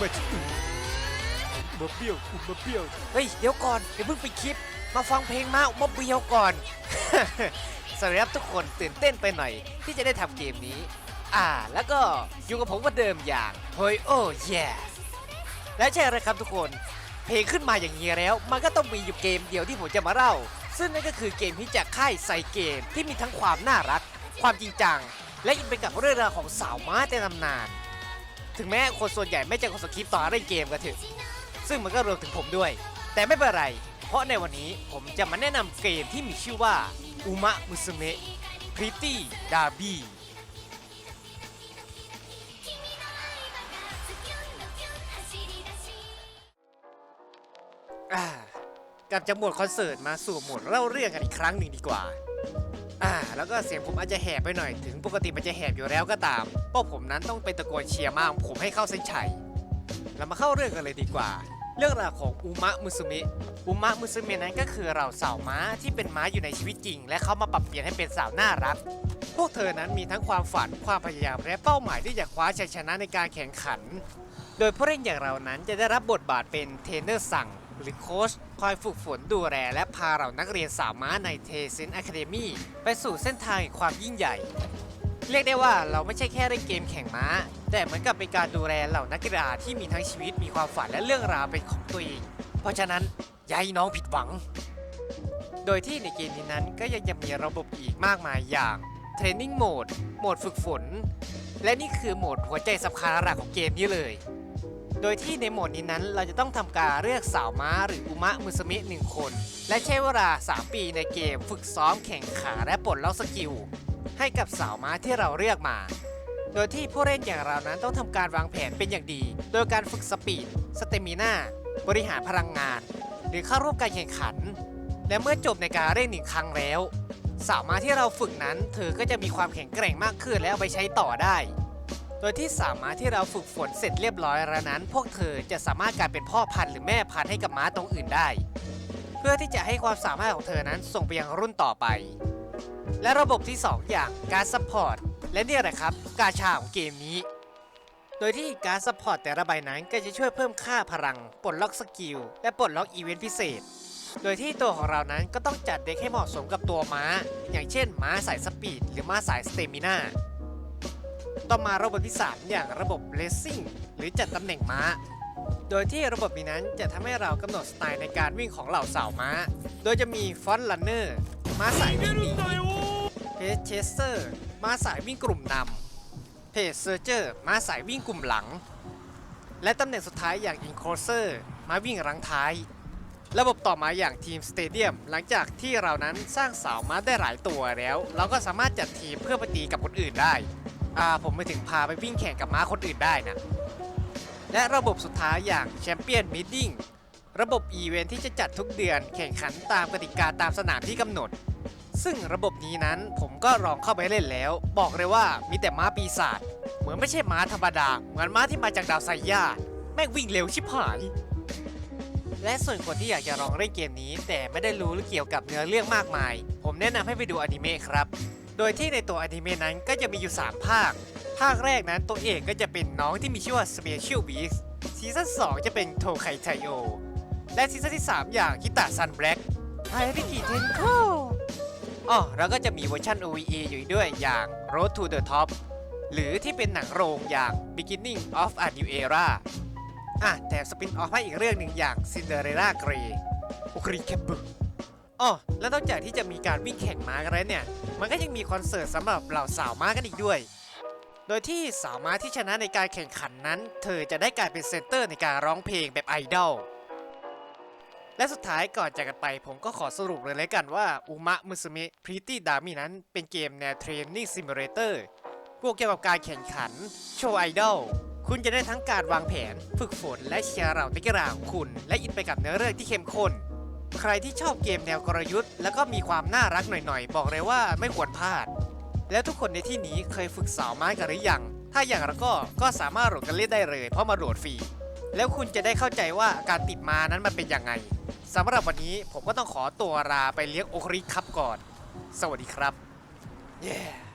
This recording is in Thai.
มาชิมาเบี้ยวมาเบี้ยวเฮ้ย เดี๋ยวก่อนเดี๋ยวเพิ่งไปคิดมาฟังเพลงมามาเบียวก่อน สวัสดีครับทุกคนตื่นเต้นไปหน่อย ที่จะได้ทำเกมนี้ อ่า แล้วก็อยู่กับผมเหมาเดิมอย่างเฮ้ยโอ้แย่และใช่เลยครับทุกคน เพลงขึ้นมาอย่างนี้แล้ว มันก็ต้องมีอยู่เกมเดียวที่ผมจะมาเล่า ซึ่งนั่นก็คือเกมที่จากค่ายไซเกมที่มีทั้งความน่ารัก ความจริงจัง และอินไปกับเรื่องราวของสาวม้าแต่ตำนาน ถึงแม้คนส่วนใหญ่ไม่จะคนสคริปต์ต่อเล่นเกมก็เถอะซึ่งมันก็รวมถึงผมด้วย แต่ไม่เป็นไร เพราะในวันนี้ผมจะมาแนะนำเกมที่มีชื่อว่าอุมะมุสเมะพริตตี้ดาร์บี้กลับจากหมดคอนเสิร์ตมาสู่หมดเล่าเรื่องกันอีกครั้งหนึ่งดีกว่า อ่าแล้วก็เสียงผมอาจจะแหบไปหน่อยถึงปกติมันจะแหบอยู่แล้วก็ตามเพราะผมนั้นต้องเป็นตะโกนเชียร์มากผมให้เข้าเส้นชัยเรามาเข้าเรื่องกันเลยดีกว่า เรื่องราวของอุมะมุสุมิอุมะมุสุมินั้นก็คือเราสาวม้าที่เป็นม้าอยู่ในชีวิตจริง และเขามาปรับเปลี่ยนให้เป็นสาวน่ารัก พวกเธอนั้นมีทั้งความฝันความพยายามและเป้าหมายที่จะคว้าชัยชนะในการแข่งขัน โดยผู้เล่นอย่างเรานั้นจะได้รับบทบาทเป็นเทรนเนอร์สั่ง หรือโค้ชคอยฝึกฝนดูแลและพาเรานักเรียนสาวม้าในเทเซนอะคาเดมี่ไปสู่เส้นทางแห่งความยิ่งใหญ่ เรียกได้ว่าเราไม่ใช่แค่เล่นเกมแข่งม้า แต่เหมือนกับเป็นการดูแลเหล่านักกีฬาที่มีทั้งชีวิตมีความฝันและเรื่องราวเป็นของตัวเอง เพราะฉะนั้นอย่าให้น้องผิดหวัง โดยที่ในเกมนี้นั้นก็ยังจะมีระบบอีกมากมายอย่างเทรนนิ่งโหมดโหมดฝึกฝน และนี่คือโหมดหัวใจสำคัญหลักของเกมนี้เลย โดยที่ในโหมดนี้นั้นเราจะต้องทำการเลือกสาวม้าหรืออุมะมุสมิหนึ่งคน และใช้เวลา 3 ปีในเกมฝึกซ้อมแข่งขาและปลดล็อกสกิล ให้กับสาวม้าที่เราเลือกมา โดยที่ผู้เล่นอย่างเรานั้นต้องทำการวางแผนเป็นอย่างดี โดยการฝึกสปีด สเตมิน่า บริหารพลังงาน หรือเข้าร่วมการแข่งขัน และเมื่อจบในการเล่นหนึ่งครั้งแล้ว สาวม้าที่เราฝึกนั้น เธอก็จะมีความแข็งแกร่งมากขึ้นและเอาไปใช้ต่อได้ โดยที่สาวม้าที่เราฝึกฝนเสร็จเรียบร้อยแล้วนั้น พวกเธอจะสามารถกลายเป็นพ่อพันธุ์หรือแม่พันธุ์ให้กับม้าตรงอื่นได้ เพื่อที่จะให้ความสามารถของเธอนั้นส่งไปยังรุ่นต่อไป และระบบที่ 2 อย่างการซัพพอร์ตและเนี่ยแหละครับกาชาของเกมนี้ โดยที่การซัพพอร์ตแต่ละใบนั้นก็จะช่วยเพิ่มค่าพลังปลดล็อกสกิลและปลดล็อกอีเวนต์พิเศษ โดยที่ตัวของเรานั้นก็ต้องจัดเด็กให้เหมาะสมกับตัวม้า อย่างเช่นม้าสายสปีดหรือม้าสายสเตมิน่า ต่อมาระบบที่ 3 อย่างระบบเลสซิ่งหรือจัดตำแหน่งม้า โดยที่ระบบนี้นั้นจะทำให้เรากำหนดสไตล์ในการวิ่งของเหล่าสาวม้า โดยจะมีฟอนต์ลันเนอร์ม้าสายวิ่งหนีเพจเชสเซอร์ม้าสายวิ่งกลุ่มนำเพจเซอร์เจอร์ม้าสายวิ่งกลุ่มหลัง และตำแหน่งสุดท้ายอย่างอินโครเซอร์ม้าวิ่งรังท้าย ระบบต่อมาอย่างทีมสเตเดียมหลังจากที่เรานั้นสร้างสาวม้าได้หลายตัวแล้ว เราก็สามารถจัดทีมเพื่อไปตีกับคนอื่นได้ อ่าผมไปถึงพาไปวิ่งแข่งกับม้าคนอื่นได้นะและระบบสุดท้ายอย่างแชมเปี้ยนมิดดิ้งระบบอีเวนท์ที่จะจัดทุกเดือนแข่งขันตามกติกาตามสนามที่กำหนด ซึ่งระบบนี้นั้นผมก็ลองเข้าไปเล่นแล้ว บอกเลยว่ามีแต่ม้าปีศาจเหมือนไม่ใช่ม้าธรรมดา เหมือนม้าที่มาจากดาวไซย่าแม่งวิ่งเร็วชิบหาย และส่วนคนที่อยากจะลองเล่นเกมนี้ แต่ไม่ได้รู้เกี่ยวกับเนื้อเรื่องมากมาย ผมแนะนำให้ไปดูอนิเมะครับ โดยที่ในตัวอนิเมะนั้นก็จะมีอยู่ 3 ภาค ภาคแรกนั้นตัวเอกก็จะเป็นน้องที่มีชื่อว่า Special Beast ซีซั่น2 จะเป็นโทไคไทโอ และซีซั่นที่ 3 อย่างคิตาซันแบล็กไฮริกิเทนโคอ๋อแล้วก็จะมีเวอร์ชัน OVA อยู่ด้วยอย่าง Road to the Top หรือที่เป็นหนังโรงอย่าง Beginning of a New Era อะ แถมสปินออฟให้อีกเรื่องหนึ่งอย่าง Cinderella Grey โอคริแคปเบอร์ อ๋อแล้วนอกจากที่จะมีการวิ่งแข่งม้ากันแล้วเนี่ย มันก็ยังมีคอนเสิร์ตสำหรับเหล่าสาวม้ากันอีกด้วย โดยที่สาวม้าที่ชนะในการแข่งขันนั้น เธอจะได้กลายเป็นเซนเตอร์ในการร้องเพลงแบบไอดอล และสุดท้ายก่อนจากกันไปผมก็ขอสรุปเลยแล้วกันว่าอุมะมุสเมะพรีตี้ดามินั้นเป็นเกมแนวเทรนนิ่งซิมูเลเตอร์พวกเกี่ยวกับการแข่งขัน โชว์ไอดอลคุณจะได้ทั้งการวางแผน ฝึกฝนและเชียร์เหล่านักกีฬาของคุณ และอินไปกับเนื้อเรื่องที่เข้มข้น ใครที่ชอบเกมแนวกลยุทธ์ แล้วก็มีความน่ารักหน่อยๆ บอกเลยว่าไม่ควรพลาด แล้วทุกคนในที่นี้เคยฝึกสาวไม้กันหรือยัง ถ้าอย่างแล้วก็ก็สามารถโหลดกันเล่นได้เลย เพราะมาโหลดฟรี แล้วคุณจะได้เข้าใจว่าการติดมานั้นมันเป็นยังไงสำหรับวันนี้ผมก็ต้องขอตัวลาไปเลี้ยงโอคริครับก่อน สวัสดีครับเย้